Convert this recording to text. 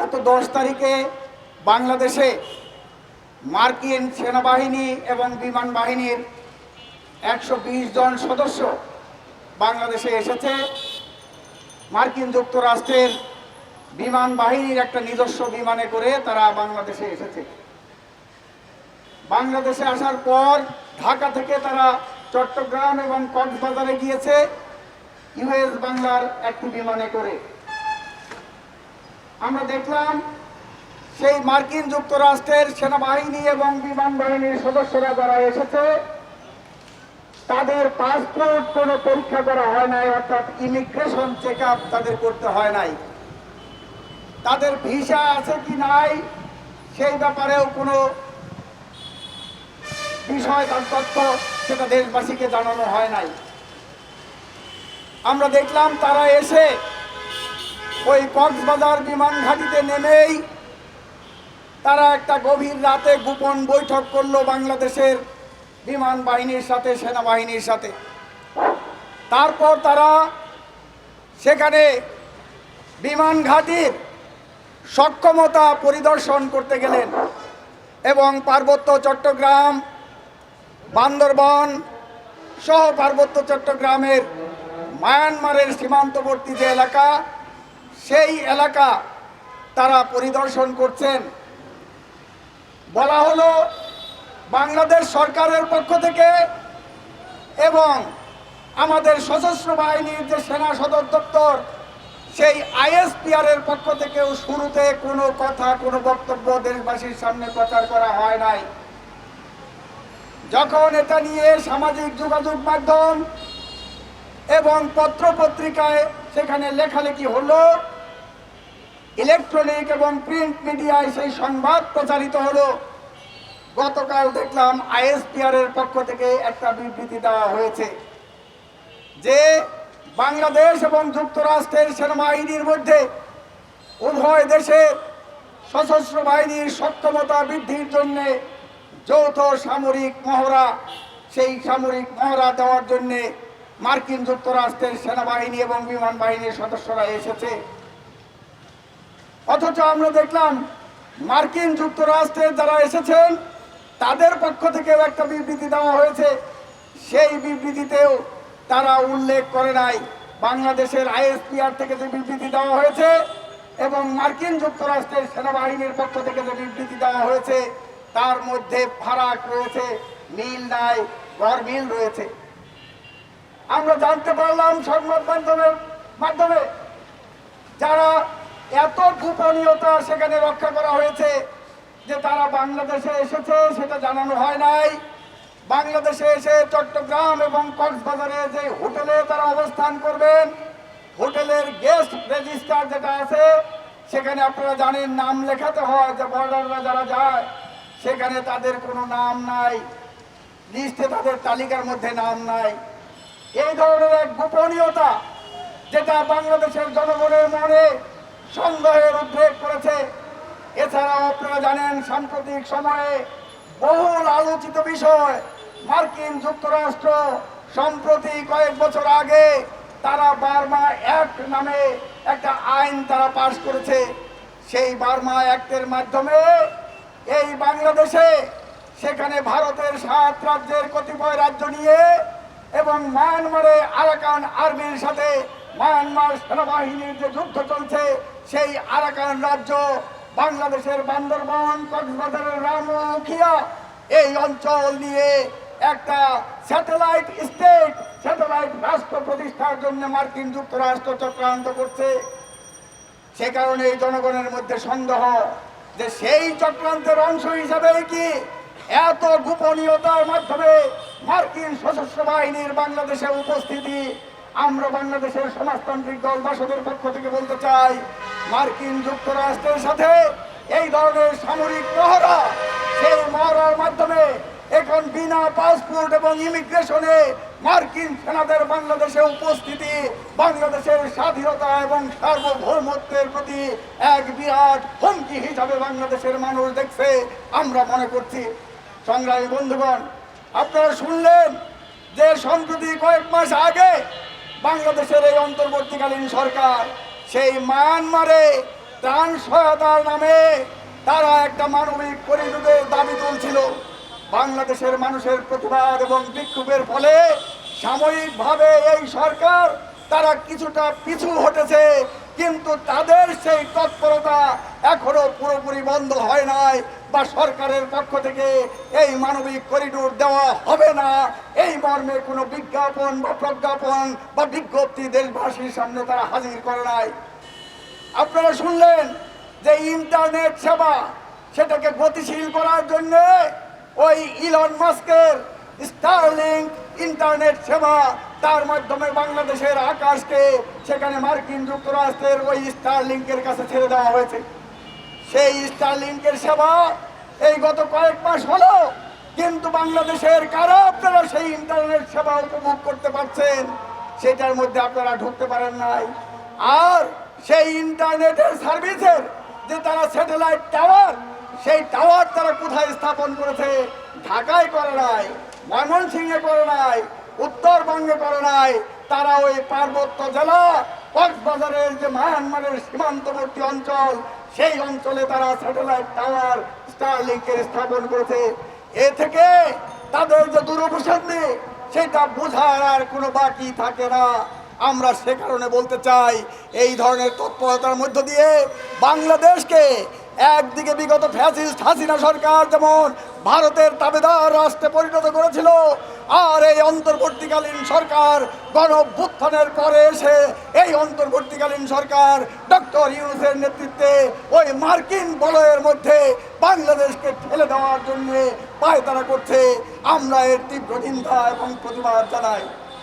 গত দশ তারিখে বাংলাদেশে মার্কিন সেনাবাহিনী এবং বিমান বাহিনীর একশো বিশ জন সদস্য বাংলাদেশে এসেছে। মার্কিন যুক্তরাষ্ট্রের বিমান বাহিনীর একটা নিজস্ব বিমানে করে তারা বাংলাদেশে এসেছে। বাংলাদেশে আসার পর ঢাকা থেকে তারা চট্টগ্রাম এবং কক্সবাজারে গিয়েছে। ইউএস বাংলার একটি বিমানে করে। আমরা দেখলাম সেই মার্কিন যুক্তরাষ্ট্রের সেনাবাহিনী এবং বিমান বাহিনীর সদস্যরা যারা এসেছে, তাদের পাসপোর্ট কোনো পরীক্ষা করা হয় নাই, অর্থাৎ ইমিগ্রেশন চেক তাদের করতে হয় নাই। তাদের ভিসা আছে কি নাই, সেই ব্যাপারেও কোনো বিষয় তার তথ্য সেটা দেশবাসীকে জানানো হয় নাই। আমরা দেখলাম তারা এসে ওই কক্সবাজার বিমান ঘাটিতে নেমেই তারা একটা গভীর রাতে গোপন বৈঠক করল বাংলাদেশের বিমান বাহিনীর সাথে, সেনাবাহিনীর সাথে। তারপর তারা সেখানে বিমান ঘাটির সক্ষমতা পরিদর্শন করতে গেলেন এবং পার্বত্য চট্টগ্রাম, বান্দরবন সহ পার্বত্য চট্টগ্রামের মায়ানমারের সীমান্তবর্তী যে এলাকা সেই এলাকা তারা পরিদর্শন করছেন। বলা হলো, বাংলাদেশ সরকারের পক্ষ থেকে এবং আমাদের সশস্ত্র বাহিনীর যে সেনা সদর দপ্তর, সেই আইএসপিআর এর পক্ষ থেকেও শুরুতে কোনো কথা, কোনো বক্তব্য দেশবাসীর সামনে প্রচার করা হয় নাই। যখন এটা নিয়ে সামাজিক যোগাযোগ মাধ্যম এবং পত্র পত্রিকায় সেখানে লেখালেখি হলো। ইলেকট্রনিক এবং প্রিন্ট মিডিয়ায় সেই সংবাদ প্রচারিত হলো। গতকাল দেখলাম আইএসপিআর এর পক্ষ থেকে একটা বিবৃতি দেওয়া হয়েছে যে বাংলাদেশ এবং যুক্তরাষ্ট্রের সেনাবাহিনীর মধ্যে উভয় দেশের সশস্ত্র বাহিনীর সক্ষমতা বৃদ্ধির জন্য যৌথ সামরিক মহড়া, সেই সামরিক মহড়া দেওয়ার জন্য মার্কিন যুক্তরাষ্ট্রের সেনাবাহিনী এবং বিমান বাহিনীর সদস্যরা এসেছে। অথচ আমরা দেখলাম, মার্কিন যুক্তরাষ্ট্রের যারা এসেছেন, তাদের পক্ষ থেকেও একটা বিবৃতি দেওয়া হয়েছে। সেই বিবৃতিতেও তারা উল্লেখ করে নাই, বাংলাদেশের আইএসপিআর থেকে যে বিবৃতি দেওয়া হয়েছে এবং মার্কিন যুক্তরাষ্ট্রের সেনাবাহিনীর পক্ষ থেকে যে বিবৃতি দেওয়া হয়েছে, তার মধ্যে ফারাক রয়েছে মিল নাই গড়মিল রয়েছে। আমরা জানতে পারলাম সংবাদ মাধ্যমের মাধ্যমে যারা এত গোপনীয়তা সেখানে রক্ষা করা হয়েছে যে তারা বাংলাদেশে এসেছে, সেটা জানানো হয় নাই। বাংলাদেশে এসে চট্টগ্রাম এবং কক্সবাজারে যে হোটেলে তারা অবস্থান করবেন, হোটেলের গেস্ট রেজিস্টার যেটা আছে, সেখানে আপনারা জানেন নাম লেখাতে হয় যে বর্ডাররা যারা যায়, সেখানে তাদের কোনো নাম নাই, লিস্টে তাদের তালিকার মধ্যে নাম নাই। এই ধরনের এক গোপনীয়তা যেটা বাংলাদেশের জনগণের মনে সন্দেহের উদ্রেক করেছে। এছাড়াও আপনারা জানেন, সাম্প্রতিক সময়ে বহুল আলোচিত বিষয়, মার্কিন যুক্তরাষ্ট্র সম্প্রতি কয়েক বছর আগে তারা বার্মা অ্যাক্ট নামে একটা আইন তারা পাশ করেছে। সেই বার্মা অ্যাক্টের মাধ্যমে এই বাংলাদেশে সেখানে ভারতের সাত রাজ্যের কতিপয় রাজ্য নিয়ে এবং মায়ানমারে আরাকান আর্মির সাথে মায়ানমার সেনাবাহিনীর যে যুদ্ধ চলছে, সেই আরাকান রাজ্য বাংলাদেশের বান্দরবন, কক্সবাজারের রামখিয়া এই অঞ্চল নিয়ে একটা স্যাটেলাইট স্টেট, স্যাটেলাইট রাষ্ট্র প্রতিষ্ঠার জন্য মার্কিন যুক্তরাষ্ট্র চক্রান্ত করছে। সে কারণে এই জনগণের মধ্যে সন্দেহ যে সেই চক্রান্তের অংশ হিসাবে কি এত গোপনীয়তার মাধ্যমে মার্কিন সশস্ত্র বাহিনীর বাংলাদেশে উপস্থিতি। আমরা বাংলাদেশের সমাজতান্ত্রিক দল বাসদের পক্ষ থেকে বলতে চাই, মার্কিন যুক্তরাষ্ট্রের সাথে এই ধরনের সামরিক মহড়া, সেই মহড়ার মাধ্যমে এখন বিনা পাসপোর্ট এবং ইমিগ্রেশনে মার্কিন সেনাদের বাংলাদেশে উপস্থিতি, বাংলাদেশের স্বাধীনতা এবং সার্বভৌমত্বের প্রতি এক বিরাট হুমকি হিসাবে বাংলাদেশের মানুষ দেখছে। আমরা মনে করছি, সংগ্রামী বন্ধুগণ আপনারা শুনলেন যে সম্প্রতি কয়েক মাস আগে বাংলাদেশের এই অন্তর্বর্তীকালীন সরকার সেই মায়ানমারে ত্রাণ সহায়তার নামে তারা একটা মানবিক পরিযোগের দাবি তুলছিল। বাংলাদেশের মানুষের প্রতিবাদ এবং বিক্ষোভের ফলে সাময়িকভাবে এই সরকার তারা কিছুটা পিছু হটেছে, কিন্তু তাদের সেই তৎপরতা এখনও পুরোপুরি বন্ধ হয় নাই বা সরকারের পক্ষ থেকে এই মানবিক করিডোর দেওয়া হবে না। এই মর্মে কোনো বিজ্ঞাপন বা প্রজ্ঞাপন বা বিজ্ঞপ্তি দেশবাসীর সামনে তারা হাজির করে নাই। আপনারা শুনলেন যে ইন্টারনেট সেবা সেটাকে গতিশীল করার জন্য ওই ইলন মাস্কের স্টারলিংক ইন্টারনেট সেবা, তার মাধ্যমে বাংলাদেশের আকাশকে, সেখানে মার্কিন যুক্তরাষ্ট্রের ওই স্টারলিংকের কাছে ছেড়ে দেওয়া হয়েছে। সেই স্টারলিংকের সেবা এই গত কয়েক মাস হলো, কিন্তু বাংলাদেশের কারা আপনারা সেই ইন্টারনেট সেবা উপভোগ করতে পারছেন, সেটার মধ্যে আপনারা ঢুকতে পারেন নাই। আর সেই ইন্টারনেটের সার্ভিসের যে তারা স্যাটেলাইট টাওয়ার সেই টাওয়ার তারা কোথায় স্থাপন করেছে, ঢাকায় করে নাই। ময়মনসিংহে করে নাই, উত্তরবঙ্গে করে নাই, তারা ওই পার্বত্য জেলা, কক্সবাজারের যে মায়ানমারের সীমান্তবর্তী অঞ্চল, সেই অঞ্চলে তারা স্যাটেলাইট টাওয়ার স্টারলিংকের স্থাপন করেছে। এ থেকে তাদের যে দুরভিসন্ধি সেটা বোঝার আর কোনো বাকি থাকে না। আমরা সে কারণে বলতে চাই, এই ধরনের তৎপরতার মধ্য দিয়ে বাংলাদেশকে একদিকে বিগত ফ্যাসিস্ট হাসিনা সরকার যেমন ভারতের তাবেদার রাষ্ট্রে পরিণত করেছিল। আর এই অন্তর্বর্তীকালীন সরকার গণভ্যুত্থানের পরে এসে এই অন্তর্বর্তীকালীন সরকার ডক্টর ইউসের নেতৃত্বে ওই মার্কিন বলয়ের মধ্যে বাংলাদেশকে ঠেলে দেওয়ার জন্যে পায়তারা করছে। আমরা এর তীব্র নিন্দা এবং প্রতিবাদ জানাই।